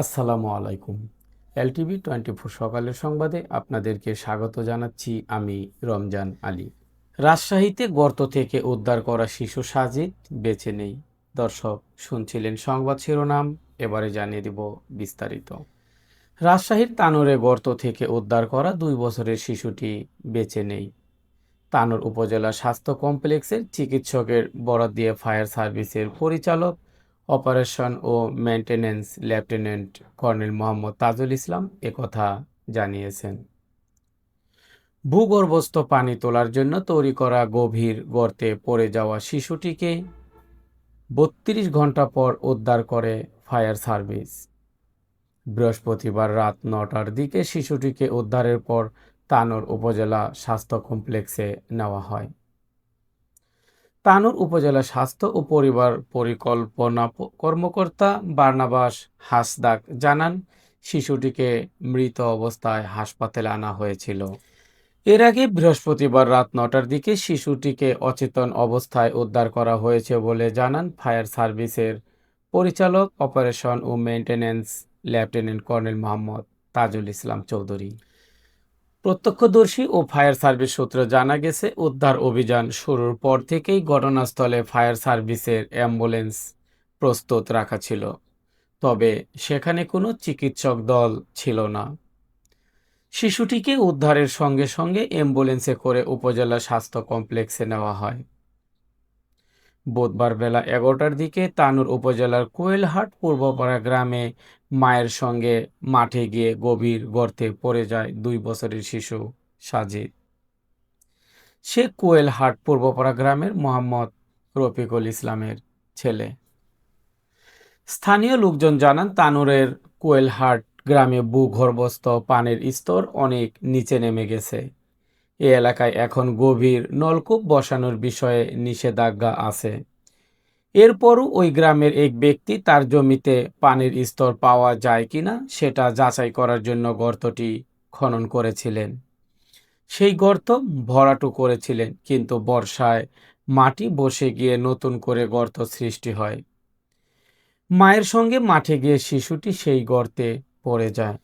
আসসালামু আলাইকুম। LTV twenty four সকালের সংবাদে আপনাদেরকে স্বাগত জানাচ্ছি আমি রমজান আলী। রাজশাহীতে গর্ত থেকে উদ্ধার করা শিশু সাজিদ বেঁচে নেই। দর্শক শুনছিলেন সংবাদ শিরোনাম, এবারে জানিয়ে দিব বিস্তারিত। রাজশাহীর তানোরে গর্ত থেকে উদ্ধার করা দুই বছরের শিশুটি বেঁচে নেই। তানোর উপজেলা স্বাস্থ্য কমপ্লেক্সের চিকিৎসকের বরাদ দিয়ে ফায়ার সার্ভিসের পরিচালক অপারেশন ও maintenance lieutenant colonel Mohammad Tajul Islam একথা জানিয়েছেন। ভূগর্ভস্থ পানি তোলার জন্য তৈরি করা গভীর গর্তে পড়ে যাওয়া শিশুটিকে বত্রিশ ঘণ্টা পর উদ্ধার করে ফায়ার সার্ভিস। বৃহস্পতিবার রাত নটার দিকে শিশুটিকে উদ্ধারের পর তানোর উপজেলা স্বাস্থ্য কমপ্লেক্সে নেওয়া হয়। তানোর উপজেলা স্বাস্থ্য ও পরিবার পরিকল্পনা কর্মকর্তা বার্নাবাস হাসদাক জানান, শিশুটিকে মৃত অবস্থায় হাসপাতালে আনা হয়েছিল। এর আগে বৃহস্পতিবার রাত নটার দিকে শিশুটিকে অচেতন অবস্থায় উদ্ধার করা হয়েছে বলে জানান ফায়ার সার্ভিসের পরিচালক, অপারেশন ও maintenance lieutenant colonel Mohammad Tajul Islam Chowdhury. প্রত্যক্ষদর্শী ও ফায়ার সার্ভিস সূত্রে জানা গেছে, উদ্ধার অভিযান শুরুর পর থেকেই ঘটনাস্থলে ফায়ার সার্ভিসের অ্যাম্বুলেন্স প্রস্তুত রাখা ছিল, তবে সেখানে কোনো চিকিৎসক দল ছিল না। শিশুটিকে উদ্ধারের সঙ্গে সঙ্গে অ্যাম্বুলেন্সে করে উপজেলা স্বাস্থ্য কমপ্লেক্সে নেওয়া হয়। বুধবার বেলা এগারোটার দিকে তানুর উপজেলার কোয়েলহাট পূর্বপাড়া গ্রামে মায়ের সঙ্গে মাঠে গিয়ে গভীর গর্তে পড়ে যায় দুই বছরের শিশু সাজিদ। সে কোয়েলহাট পূর্বপাড়া গ্রামের মোহাম্মদ রফিকুল ইসলামের ছেলে। স্থানীয় লোকজন জানান, তানুরের কোয়েলহাট গ্রামে ভূগর্ভস্থ পানির স্তর অনেক নিচে নেমে গেছে। এ এলাকায় এখন গভীর নলকূপ বসানোর বিষয়ে নিষেধাজ্ঞা আছে। এরপরও ওই গ্রামের এক ব্যক্তি তার জমিতে পানির স্তর পাওয়া যায় কিনা সেটা যাচাই করার জন্য গর্তটি খনন করেছিলেন। সেই গর্ত ভরাটু করেছিলেন, কিন্তু বর্ষায় মাটি বসে গিয়ে নতুন করে গর্ত সৃষ্টি হয়। মায়ের সঙ্গে মাঠে গিয়ে শিশুটি সেই গর্তে পড়ে যায়।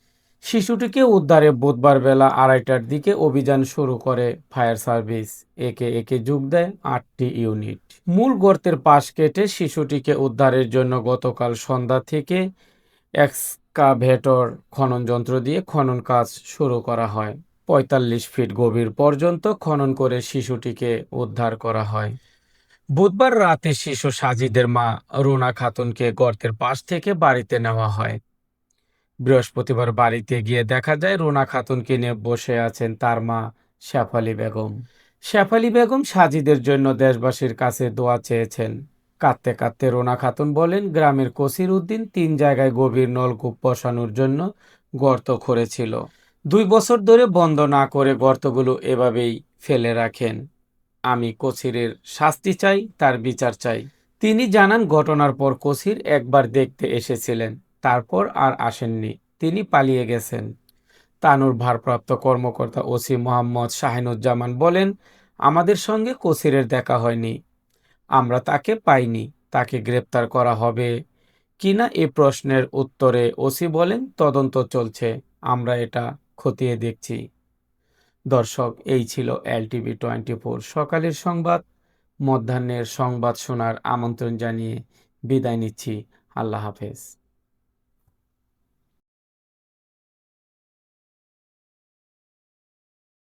শিশুটিকে উদ্ধারে বুধবার বেলা আড়াইটার দিকে অভিযান শুরু করে ফায়ার সার্ভিস। একে একে যোগ দেয় আটটি ইউনিট। মূল গর্তের পাশ কেটে শিশুটিকে উদ্ধারের জন্য গতকাল সন্ধ্যা থেকে এক্সকাভেটর খনন যন্ত্র দিয়ে খনন কাজ শুরু করা হয়। পঁয়তাল্লিশ ফিট গভীর পর্যন্ত খনন করে শিশুটিকে উদ্ধার করা হয়। বুধবার রাতে শিশু সাজিদের মা রুনা খাতুনকে গর্তের পাশ থেকে বাড়িতে নেওয়া হয়। বৃহস্পতিবার বাড়িতে গিয়ে দেখা যায়, রোনা খাতুনকে নিয়ে বসে আছেন তার মা শেফালি বেগম। শেফালি বেগম সাজিদের জন্য দেশবাসীর কাছে দোয়া চেয়েছেন। কাঁদতে কাঁদতে রোনা খাতুন বলেন, গ্রামের কসির উদ্দিন তিন জায়গায় গভীর নলকূপ বসানোর জন্য গর্ত করেছিল দুই বছর ধরে বন্ধ না করে গর্তগুলো এভাবেই ফেলে রাখেন। আমি কসিরের শাস্তি চাই, তার বিচার চাই। তিনি জানান, ঘটনার পর কসির একবার দেখতে এসেছিলেন। তারপর আর আসেননি। তিনি পালিয়ে গেছেন। তানুর ভারপ্রাপ্ত কর্মকর্তা ওসি মোহাম্মদ শাহিনুজ্জামান বলেন, আমাদের সঙ্গে কসিরের দেখা হয়নি। আমরা তাকে পাইনি। তাকে গ্রেপ্তার করা হবে। কিনা এ প্রশ্নের উত্তরে ওসি বলেন, তদন্ত চলছে। আমরা এটা খতিয়ে দেখছি। দর্শক, এই ছিল এলটিভি টোয়েন্টি ফোর সকালের সংবাদ। মধ্যাহ্নের সংবাদ শোনার আমন্ত্রণ জানিয়ে বিদায় নিচ্ছি। আল্লাহ হাফেজ।